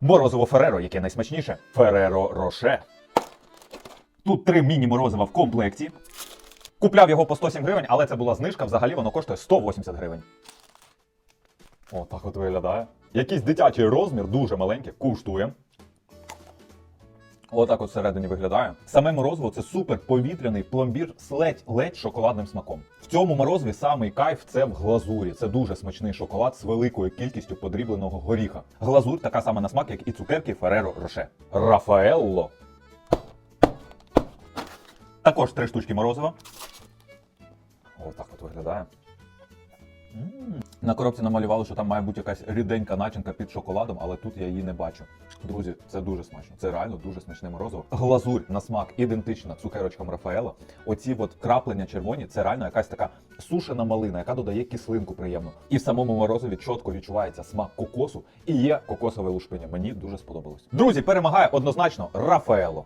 Морозиво Фереро, яке найсмачніше. Фереро Роше. Тут три міні-морозива в комплекті. Купляв його по 107 гривень, але це була знижка. Взагалі воно коштує 180 гривень. О, так от виглядає. Якийсь дитячий розмір, дуже маленький, коштує. Отак от всередині виглядає. Саме морозиво це супер повітряний пломбір з ледь-ледь шоколадним смаком. В цьому морозиві самий кайф це в глазурі. Це дуже смачний шоколад з великою кількістю подрібленого горіха. Глазурь така сама на смак, як і цукерки Фереро Роше. Рафаелло. Також три штучки морозива. Отак от виглядає. На коробці намалювали, що там має бути якась ріденька начинка під шоколадом, але тут я її не бачу. Друзі, це дуже смачно. Це реально дуже смачне морозиво. Глазурь на смак ідентична цукерочкам Рафаела. Оці от краплення червоні це реально якась така сушена малина, яка додає кислинку приємну. І в самому морозиві чітко відчувається смак кокосу і є кокосове лушпиня. Мені дуже сподобалось. Друзі, перемагає однозначно Рафаело.